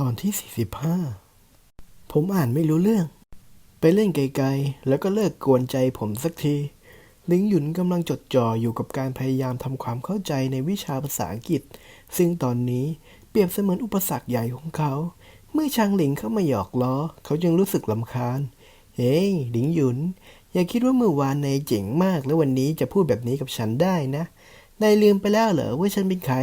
ตอนที่ 45 ผมอ่านไม่รู้เรื่อง ไปเล่นไกลๆ แล้วก็เลิกกวนใจผมสักทีลิงหยุนกำลังจดจ่ออยู่กับการพยายามทำความเข้าใจในวิชาภาษาอังกฤษ ซึ่งตอนนี้เปรียบเสมือนอุปสรรคใหญ่ของเขา เมื่อชางหลิงเข้ามาหยอกล้อ เขาจึงรู้สึกลำคาญ เฮ้ยหลิงหยุน อย่าคิดว่าเมื่อวานนายเจ๋งมาก แล้ววันนี้จะพูดแบบนี้กับฉันได้นะ นายลืมไปแล้วเหรอว่าฉันเป็นใคร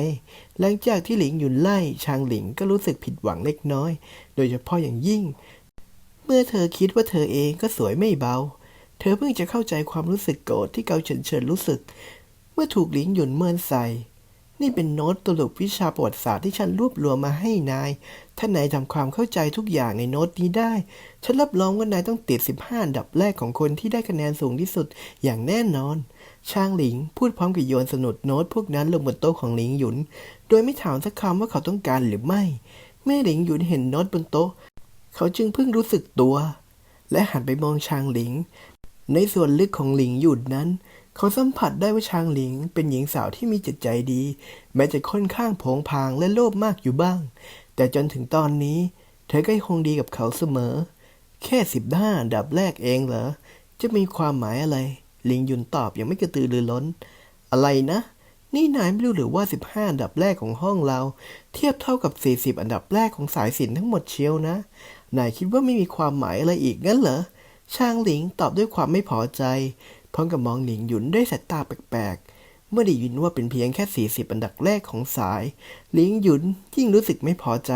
หลังจากที่หลิงหยุนไล่ชางหลิงก็รู้สึกผิดหวังเล็กน้อย โดยเฉพาะอย่างยิ่ง เมื่อเธอคิดว่าเธอเองก็สวยไม่เบา เธอเพิ่งจะเข้าใจความรู้สึกโกรธที่เกาเฉินเฉินรู้สึก เมื่อถูกหลิงหยุนเมินใส่ นี่เป็นโน้ตตลุปวิชาประวัติศาสตร์ที่ฉันรวบรวมมาให้นาย ถ้านายทำความเข้าใจทุกอย่างในโน้ตนี้ได้ ฉันรับรองว่านายต้องติด 15อันดับแรกของคนที่ได้คะแนนสูงที่สุดอย่างแน่นอน ช่างหลิงพูดพร้อมกับโยนสนุดโน้ตพวกนั้นลงบนโต๊ะของหลิงหยุน โดยไม่ถามสักคำว่าเขาต้องการหรือไม่ เมื่อหลิงหยุนเห็นโน้ตบนโต๊ะ เขาจึงเพิ่งรู้สึกตัว และหันไปมองชางหลิง ในส่วนลึกของหลิงหยุดนั้น เขาสัมผัสได้ว่าชางหลิง เป็นหญิงสาวที่มีจิตใจดี แม้จะค่อนข้างผงผางและโลภมากอยู่บ้าง แต่จนถึงตอนนี้ เธอก็คงดีกับเขาเสมอ แค่สิบห้าดับแรกเองเหรอจะมีความหมายอะไร ลิงหยุนตอบอย่างไม่กระตือรือร้น อะไรนะ นี่นายไม่รู้หรือว่า 15 อันดับแรกของห้องเรา เทียบเท่ากับ 40 อันดับแรกของสายสินทั้งหมดเชียวนะ นายคิดว่าไม่มีความหมายอะไรอีกงั้นเหรอ ช่างหลิงตอบด้วยความไม่พอใจ พร้อมกับมองหลิงหยุนด้วยสายตาแปลกๆเมื่อได้ยินว่าเป็นเพียงแค่ 40 อันดับแรกของสายหลิงหยุนยิ่งรู้สึกไม่พอใจ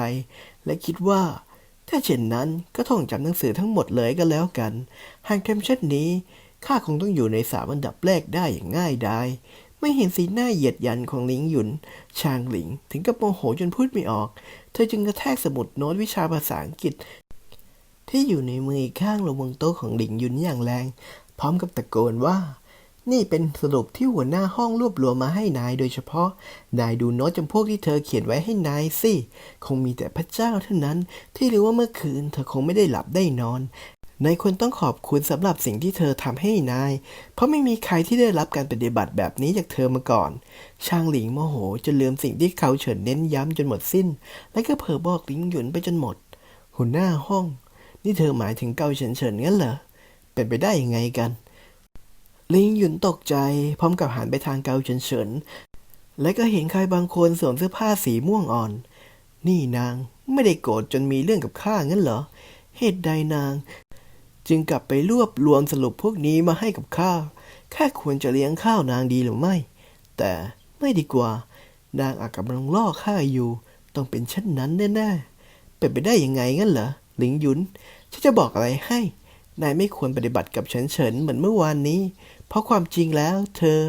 และคิดว่า ถ้าเช่นนั้นก็ท่องจำหนังสือทั้งหมดเลยก็แล้วกัน หากทำเช่นนี้ ข้าคงต้องอยู่ในสามอันดับแรกได้อย่างง่ายดายไม่เห็นสีหน้าเหยียดยันของหลิงหยุน ชางหลิง ถึงกับโมโหจนพูดไม่ออก เธอจึงกระแทกสมุดโน้ตวิชาภาษาอังกฤษ ที่อยู่ในมืออีกข้างลงบนโต๊ะของหลิงหยุนอย่างแรง พร้อมกับตะโกนว่า นี่เป็นสรุปที่หัวหน้าห้องรวบรวมมาให้นายโดยเฉพาะ นายดูโน้ตจำพวกที่เธอเขียนไว้ให้นายสิ คงมีแต่พระเจ้าเท่านั้นที่รู้ว่าเมื่อคืน เธอคงไม่ได้หลับได้นอน นายควรต้องขอบคุณสำหรับสิ่งที่เธอทำให้นาย เพราะไม่มีใครที่ได้รับการปฏิบัติแบบนี้จากเธอมาก่อนช่างหลิงโมโหจนลืมสิ่งที่เขาเฉินเน้นย้ำจนหมดสิ้น และก็เผลอบอกหลิงหยุนไปจนหมด หัวหน้าห้อง นี่เธอหมายถึงเกาเฉินเฉินงั้นเหรอ เป็นไปได้ยังไงกัน ลิงหยุนตกใจพร้อมกับหันไปทางเกาเฉินเฉิน และก็เห็นใครบางคนสวมเสื้อผ้าสีม่วงอ่อน นี่นางไม่ได้โกรธจนมีเรื่องกับข้างั้นเหรอ เหตุใดนาง จึงกลับไปรวบรวมสรุปพวกนี้มาให้กับข้าข้าควรจะเลี้ยงข้าวนางดีหรือไม่ แต่ไม่ดีกว่า นางอาจกำลังล่อข้าอยู่ ต้องเป็นเช่นนั้นแน่ๆ เป็นไปได้ยังไงงั้นเหรอ หลิงยุน ฉันจะบอกอะไรให้ นายไม่ควรปฏิบัติกับเฉินเฉินเหมือนเมื่อวานนี้ เพราะความจริงแล้ว เธอ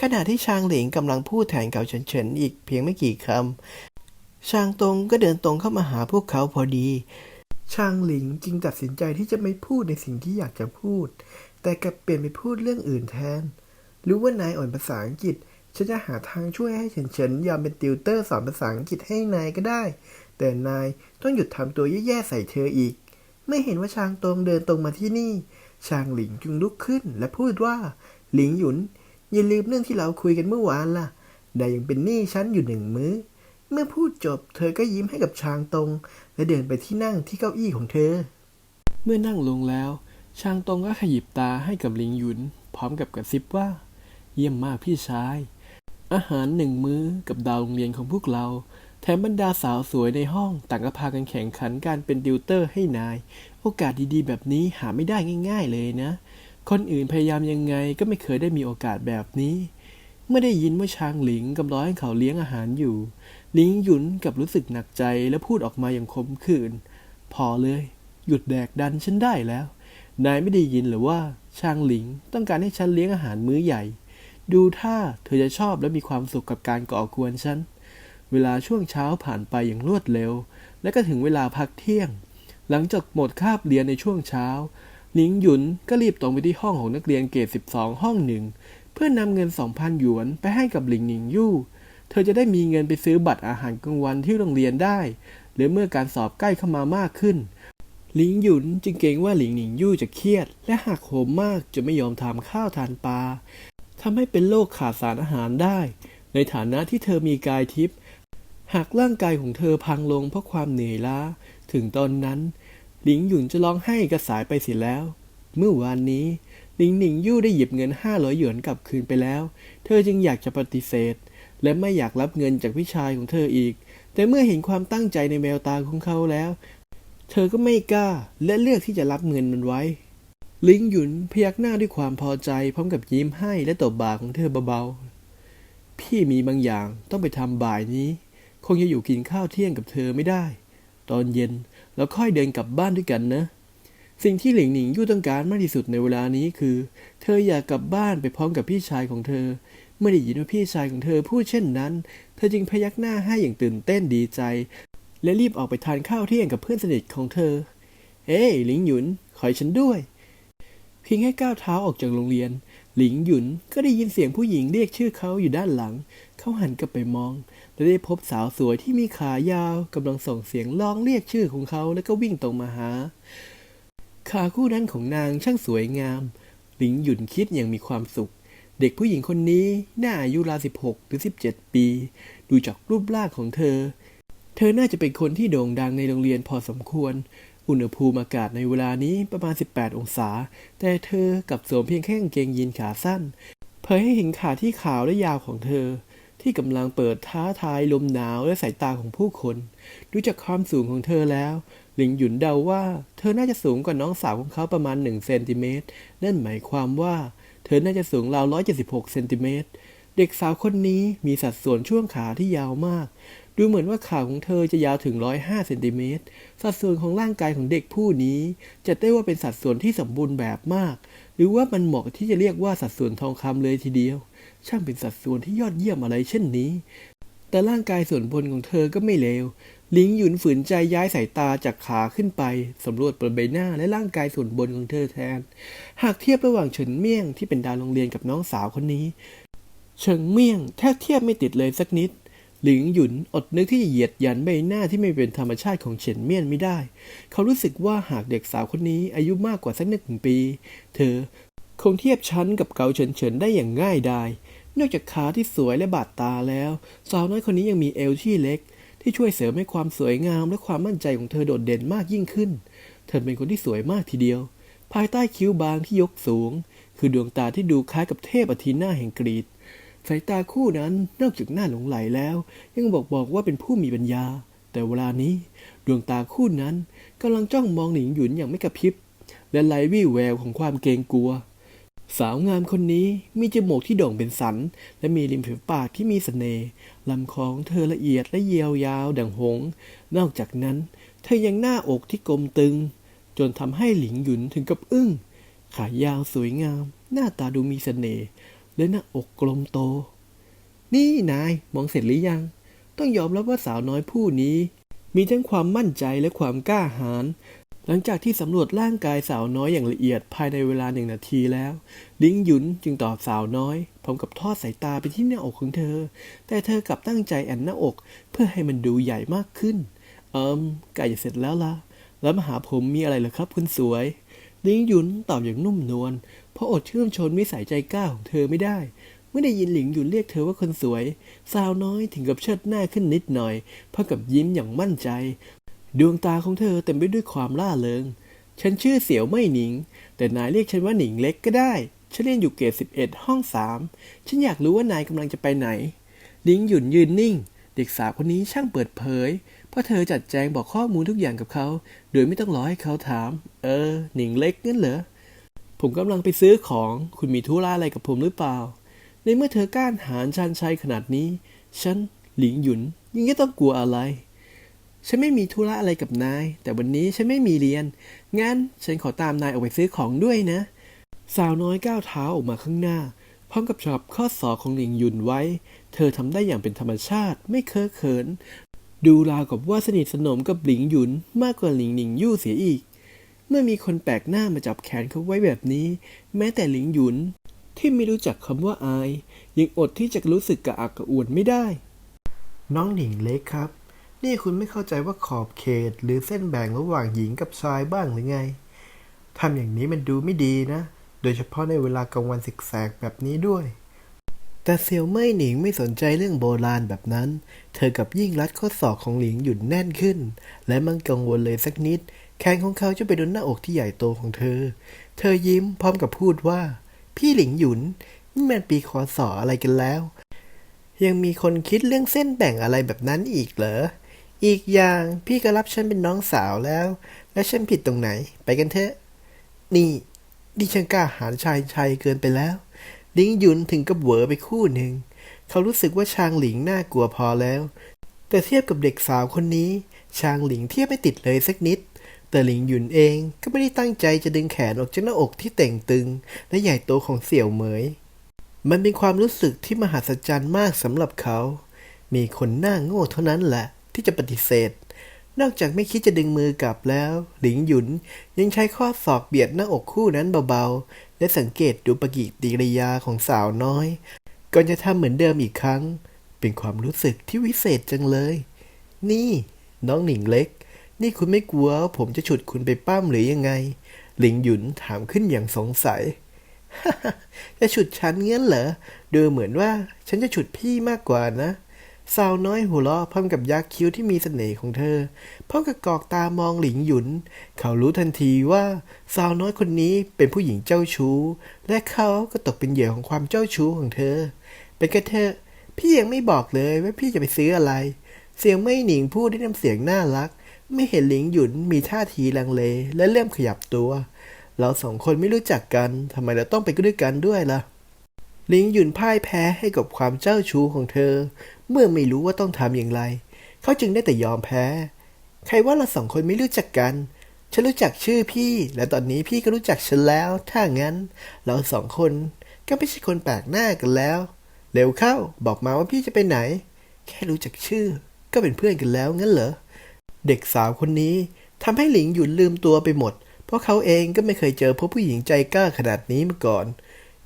ขณะที่ชางหลิงกำลังพูดแทนเกาเฉินเฉินอีกเพียงไม่กี่คำชางตงก็เดินตรงเข้ามาหาพวกเขาพอดี ชางหลิงจึงตัดสินใจที่จะไม่พูดในสิ่งที่อยากจะพูด แต่กลับเปลี่ยนไปพูดเรื่องอื่นแทน รู้ว่านายอ่อนภาษาอังกฤษ ฉันจะหาทางช่วยให้เฉินเฉินยอมเป็นติวเตอร์สอนภาษาอังกฤษให้นายก็ได้ แต่นายต้องหยุดทำตัวแย่ๆใส่เธออีก ไม่เห็นว่าชางตงเดินตรงมาที่นี่ ชางหลิงจึงลุกขึ้นและพูดว่า หลิงหยุนอย่าลืมเรื่องที่เราคุยกันเมื่อวานล่ะนายยังเป็นหนี้ฉันอยู่หนึ่งมื้อ เมื่อพูดจบเธอก็ยิ้มให้กับชางตง และเดินไปที่นั่งที่เก้าอี้ของเธอ เมื่อนั่งลงแล้ว ชางตงก็ขยิบตาให้กับหลิงหยุน พร้อมกับกระซิบว่า เยี่ยมมากพี่ชาย อาหารหนึ่งมื้อกับดาวโรงเรียนของพวกเรา แถมบรรดาสาวสวยในห้องต่างก็พากันแข่งขันการเป็นติวเตอร์ให้นาย โอกาสดีๆ แบบนี้หาไม่ได้ง่าย ๆ เลยนะ คนอื่นพยายามยังไงก็ไม่เคยได้มีโอกาสแบบนี้ เมื่อได้ยินว่าชางหลิงกำลังให้เขาเลี้ยงอาหารอยู่ ลิงหยุนกับรู้สึกหนักใจและพูดออกมาอย่างขมขื่น พอเลย หยุดแดกดันฉันได้แล้ว นายไม่ได้ยินหรือว่าช่างหลิงต้องการให้ฉันเลี้ยงอาหารมื้อใหญ่ ดูท่าเธอจะชอบและมีความสุขกับการก่อกวนฉัน เวลาช่วงเช้าผ่านไปอย่างรวดเร็ว และก็ถึงเวลาพักเที่ยง หลังจากหมดคาบเรียนในช่วงเช้าหลิงหยุนก็รีบตรงไปที่ห้องของนักเรียนเกรด12 ห้องหนึ่ง เพื่อนำเงิน 2,000 หยวนไปให้กับหลิงหนิงยู่ เธอจะได้มีเงินไปซื้อบัตรอาหารกลางวันที่โรงเรียนได้ หรือเมื่อการสอบใกล้เข้ามามากขึ้น หลิงหยุนจึงเกรงว่าหลิงหนิงยู่จะเครียด และหักโหมมากจะไม่ยอมทานข้าวทานปลาทำให้เป็นโรคขาดสารอาหารได้ ในฐานะที่เธอมีกายทิพย์หากร่างกายของเธอพังลงเพราะความเหนื่อยล้า ถึงตอนนั้น หลิงหยุนจะร้องไห้กระสายไปเสียแล้ว เมื่อวานนี้หลิงหนิงยู่ได้หยิบเงินห้าร้อยหยวนกลับคืนไปแล้ว เธอจึงอยากจะปฏิเสธ และไม่อยากรับเงินจากพี่ชายของเธออีก แต่เมื่อเห็นความตั้งใจในแววตาของเขาแล้ว เธอก็ไม่กล้าและเลือกที่จะรับเงินมันไว้ ลิงหยุนพยักหน้าด้วยความพอใจ พร้อมกับยิ้มให้และตบบ่าของเธอเบาๆ พี่มีบางอย่างต้องไปทำบ่ายนี้ คงจะอยู่กินข้าวเที่ยงกับเธอไม่ได้ ตอนเย็นเราค่อยเดินกลับบ้านด้วยกันนะสิ่งที่หลิงหนิงยู่ต้องการมากที่สุดในเวลานี้คือ เธออยากกลับบ้านไปพร้อมกับพี่ชายของเธอ เมื่อได้ยินว่าพี่ชายของเธอพูดเช่นนั้น เธอจึงพยักหน้าให้อย่างตื่นเต้นดีใจ และรีบออกไปทานข้าวเที่ยงกับเพื่อนสนิทของเธอ เอ้หลิงหยุนขอให้ฉันด้วย เพียงแค่ก้าวเท้าออกจากโรงเรียน หลิงหยุนก็ได้ยินเสียงผู้หญิงเรียกชื่อเขาอยู่ด้านหลัง เขาหันกลับไปมอง และได้พบสาวสวยที่มีขายาวกำลังส่งเสียงร้องเรียกชื่อของเขาแล้วก็วิ่งตรงมาหา ขาคู่นั้นของนางช่างสวยงาม หลิงหยุนคิดอย่างมีความสุข เด็กผู้หญิงคนนี้น่าอายุราวสิบหกหรือสิบเจ็ดปี ดูจากรูปร่างของเธอ เธอน่าจะเป็นคนที่โด่งดังในโรงเรียนพอสมควร อุณหภูมิอากาศในเวลานี้ประมาณ 18 องศา แต่เธอกับสวมเพียงแค่กางเกงยีนขาสั้น เผยให้เห็นขาที่ขาวและยาวของเธอ ที่กำลังเปิดท้าทายลมหนาวและสายตาของผู้คน ดูจากความสูงของเธอแล้วหลิงหยุนเดาว่า เธอน่าจะสูงกว่าน้องสาวของเขาประมาณ1เซนติเมตรนั่นหมายความว่า เธอน่าจะสูงราว 176 เซนติเมตร เด็กสาวคนนี้มีสัดส่วนช่วงขาที่ยาวมาก ดูเหมือนว่าขาของเธอจะยาวถึง 105 เซนติเมตร สัดส่วนของร่างกายของเด็กผู้นี้ จะได้ว่าเป็นสัดส่วนที่สมบูรณ์แบบมาก หรือว่ามันเหมาะที่จะเรียกว่าสัดส่วนทองคำเลยทีเดียว ช่างเป็นสัดส่วนที่ยอดเยี่ยมอะไรเช่นนี้ แต่ร่างกายส่วนบนของเธอก็ไม่เลว ลิงหยุนฝืนใจย้ายสายตาจากขาขึ้นไป สำรวจบนใบหน้าและร่างกายส่วนบนของเธอแทน หากเทียบระหว่างเฉินเมี่ยงที่เป็นดาวโรงเรียนกับน้องสาวคนนี้ เฉิงเมี่ยงแทบเทียบไม่ติดเลยสักนิด หลิงหยุนอดนึกที่จะเหยียดยันใบหน้าที่ไม่เป็นธรรมชาติของเฉินเมี่ยนไม่ได้ เขารู้สึกว่าหากเด็กสาวคนนี้อายุมากกว่าสักหนึ่งปี เธอคงเทียบชั้นกับเกาเฉินเฉินได้อย่างง่ายดาย นอกจากขาที่สวยและบาดตาแล้ว สาวน้อยคนนี้ยังมีเอวที่เล็ก ที่ช่วยเสริมให้ความสวยงามและความมั่นใจของเธอโดดเด่นมากยิ่งขึ้น เธอเป็นคนที่สวยมากทีเดียว ภายใต้คิ้วบางที่ยกสูง คือดวงตาที่ดูคล้ายกับเทพอธีนาแห่งกรีกสายตาคู่นั้นนอกจากหน้าหลงไหลแล้ว ยังบอกบอกว่าเป็นผู้มีปัญญา แต่เวลานี้ ดวงตาคู่นั้นกำลังจ้องมองหนิงหยุนอย่างไม่กระพริบ และไร้วี่แววของความเกรงกลัว สาวงามคนนี้มีจมูกที่โด่งเป็นสัน และมีริมฝีปากที่มีเสน่ห์ลำคอของเธอละเอียดและเยียวยาวดังหง นอกจากนั้น เธอยังหน้าอกที่กลมตึง จนทำให้หลิงหยุนถึงกับอึ้ง ขายาวสวยงาม หน้าตาดูมีเสน่ห์และหน้าอกกลมโต นี่นายมองเสร็จหรือยัง ต้องยอมรับว่าสาวน้อยผู้นี้ มีทั้งความมั่นใจและความกล้าหาญ หลังจากที่สำรวจร่างกายสาวน้อยอย่างละเอียดภายในเวลาหนึ่งนาทีแล้วลิงหยุนจึงตอบสาวน้อยพร้อมกับทอดสายตาไปที่หน้าอกของเธอ แต่เธอกลับตั้งใจแอนหน้าอก เพื่อให้มันดูใหญ่มากขึ้น เอิมใกล้จะเสร็จแล้วล่ะแล้วมาหาผมมีอะไรเหรอครับคุณสวยลิงหยุนตอบอย่างนุ่มนวลเพราะอดชื่นชนมิสัยใจกล้าของเธอไม่ได้เมื่อได้ยินหลิงหยุนเรียกเธอว่าคนสวย สาวน้อยถึงกับเชิดหน้าขึ้นนิดหน่อยพร้อมกับยิ้มอย่างมั่นใจ ดวงตาของเธอเต็มไปด้วยความล่าเริง ฉันชื่อเสี่ยวไม่หนิง แต่นายเรียกฉันว่าหนิงเล็กก็ได้ ฉันเรียนอยู่เกรดสิบเอ็ดห้องสาม ฉันอยากรู้ว่านายกำลังจะไปไหนลิงหยุนยืนนิ่ง เด็กสาวคนนี้ช่างเปิดเผย เพราะเธอจัดแจงบอกข้อมูลทุกอย่างกับเขา โดยไม่ต้องรอให้เขาถาม เออ หนิงเล็กงั้นเหรอ ผมกำลังไปซื้อของ คุณมีธุระอะไรกับผมหรือเปล่า ในเมื่อเธอกล้าหาญชันชัยขนาดนี้ ฉันหลิงหยุนยังจะต้องกลัวอะไร ฉันไม่มีธุระอะไรกับนาย แต่วันนี้ฉันไม่มีเรียน งั้นฉันขอตามนายออกไปซื้อของด้วยนะ สาวน้อยก้าวเท้าออกมาข้างหน้า พร้อมกับจับข้อศอกของหลิงยุนไว้ เธอทำได้อย่างเป็นธรรมชาติ ไม่เคอะเขิน ดูราวกับว่าสนิทสนมกับหลิงยุนมากกว่าหลิงหนิงยู่เสียอีก เมื่อมีคนแปลกหน้ามาจับแขนเขาไว้แบบนี้ แม้แต่หลิงหยุนที่ไม่รู้จักคำว่าอาย ยังอดที่จะรู้สึกกระอักกระอ่วนไม่ได้ น้องหนิงเล็กครับ นี่คุณไม่เข้าใจว่าขอบเขต หรือเส้นแบ่งระหว่างหญิงกับชายบ้างหรือไงทำอย่างนี้มันดูไม่ดีนะ โดยเฉพาะในเวลากลางวันสิกแสกแบบนี้ด้วย แต่เซียวเม่หนิงไม่สนใจเรื่องโบราณแบบนั้น เธอกับยิ่งรัดข้อศอกของหลิงหยุนแน่นขึ้น และมันกังวลเลยสักนิด แขนของเขาจะไปโดนหน้าอกที่ใหญ่โตของเธอ เธอยิ้มพร้อมกับพูดว่า พี่หลิงหยุนนี่มันปีคอสออะไรกันแล้ว ยังมีคนคิดเรื่องเส้นแบ่งอะไรแบบนั้นอีกเหรอ อีกอย่างพี่ก็รับฉันเป็นน้องสาวแล้ว และฉันผิดตรงไหน ไปกันเถอะ นี่ดิฉันกล้าหาญชายชายเกินไปแล้ว ลิงหยุนถึงกับเหวอไปคู่หนึ่ง เขารู้สึกว่าชางหลิงน่ากลัวพอแล้ว แต่เทียบกับเด็กสาวคนนี้ ชางหลิงเทียบไม่ติดเลยสักนิด แต่หลิงหยุนเองก็ไม่ได้ตั้งใจจะดึงแขนออกจากหน้าอกที่เต่งตึง และใหญ่โตของเสี่ยวเหมย มันเป็นความรู้สึกที่มหัศจรรย์มากสำหรับเขา มีคนหน้าโง่เท่านั้นแหละ ที่จะปฏิเสธ นอกจากไม่คิดจะดึงมือกลับแล้ว หลิงหยุนยังใช้ข้อศอกเบียดหน้าอกคู่นั้นเบาๆ และสังเกตดูปฏิกิริยาของสาวน้อย ก่อนจะทำเหมือนเดิมอีกครั้ง เป็นความรู้สึกที่วิเศษจังเลย นี่ น้องหนิงเล็ก นี่คุณไม่กลัว ผมจะฉุดคุณไปปั้มหรือยังไง หลิงหยุนถามขึ้นอย่างสงสัยจะฉุดฉันเงี้ยเหรอดูเหมือนว่าฉันจะฉุดพี่มากกว่านะ สาวน้อยหัวเราะพร้อมกับยักคิ้วที่มีเสน่ห์ของเธอพร้อมกับกอกตามองหลิงหยุน เขารู้ทันทีว่าสาวน้อยคนนี้เป็นผู้หญิงเจ้าชู้ และเขาก็ตกเป็นเหยื่อของความเจ้าชู้ของเธอ เป็นกระเถอะพี่ยังไม่บอกเลยว่าพี่จะไปซื้ออะไร เสียงไม่หนิงพูดด้วยน้ำเสียงน่ารัก ไม่เห็นหลิงหยุนมีท่าทีลังเลและเริ่มขยับตัว เราสองคนไม่รู้จักกันทำไมเราต้องไปด้วยกันด้วยล่ะ ลิงหยุนพ่ายแพ้ให้กับความเจ้าชู้ของเธอ เมื่อไม่รู้ว่าต้องทำอย่างไร เขาจึงได้แต่ยอมแพ้ ใครว่าเราสองคนไม่รู้จักกัน ฉันรู้จักชื่อพี่ และตอนนี้พี่ก็รู้จักฉันแล้ว ถ้างั้น เราสองคนก็ไม่ใช่คนแปลกหน้ากันแล้ว เร็วเข้าบอกมาว่าพี่จะไปไหน แค่รู้จักชื่อ ก็เป็นเพื่อนกันแล้วงั้นเหรอ เด็กสาวคนนี้ทำให้หลิงหยุนลืมตัวไปหมด เพราะเขาเองก็ไม่เคยเจอพบผู้หญิงใจกล้าขนาดนี้มาก่อน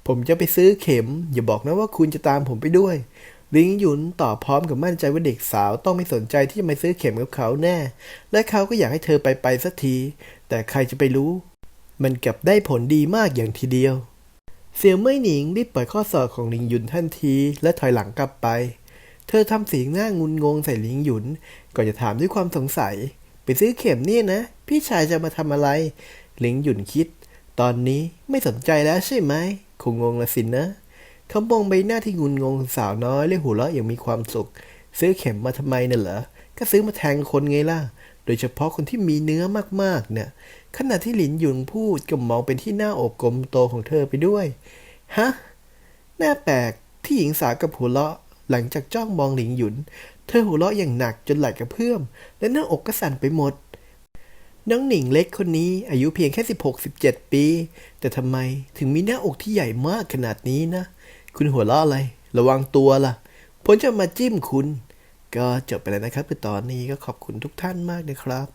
ผมจะไปซื้อเข็ม อย่าบอกนะว่าคุณจะตามผมไปด้วย ลิงหยุนตอบพร้อมกับมั่นใจว่าเด็กสาวต้องไม่สนใจที่จะมาซื้อเข็มกับเขาแน่ และเขาก็อยากให้เธอไปไปสักที แต่ใครจะไปรู้ มันกลับได้ผลดีมากอย่างทีเดียว เสี่ยวเม่ยหนิงรีบปล่อยข้อศอกของลิงหยุนทันที และถอยหลังกลับไป เธอทำเสียงหน้างุนงงใส่ลิงหยุนก่อนจะถามด้วยความสงสัย ไปซื้อเข็มเนี่ยนะ พี่ชายจะมาทำอะไรลิงหยุนคิด ตอนนี้ไม่สนใจแล้วใช่ไหม คงงงละสินนะ เขามองใบหน้าที่งุนงงของสาวน้อยและหัวเราะอย่างมีความสุข ซื้อเข็มมาทำไมน่ะเหรอ ก็ซื้อมาแทงคนไงล่ะ โดยเฉพาะคนที่มีเนื้อมากๆเนี่ย ขณะที่หลินหยุนพูดก็มองเป็นที่หน้าอกกลมโตของเธอไปด้วย ฮะ หน่าแปลกที่หญิงสาวกับหัวเราะ หลังจากจ้องมองหลิงหยุน เธอหัวเราะอย่างหนักจนไหลกระเพื่อม และหน้าอกก็สั่นไปหมด น้องหนิงเล็กคนนี้อายุเพียงแค่ 16-17 ปี แต่ทำไมถึงมีหน้าอกที่ใหญ่มากขนาดนี้นะ คุณหัวเราะอะไร ระวังตัวล่ะผมจะมาจิ้มคุณ ก็จบไปแล้วนะครับคือตอนนี้ก็ขอบคุณทุกท่านมากนะครับ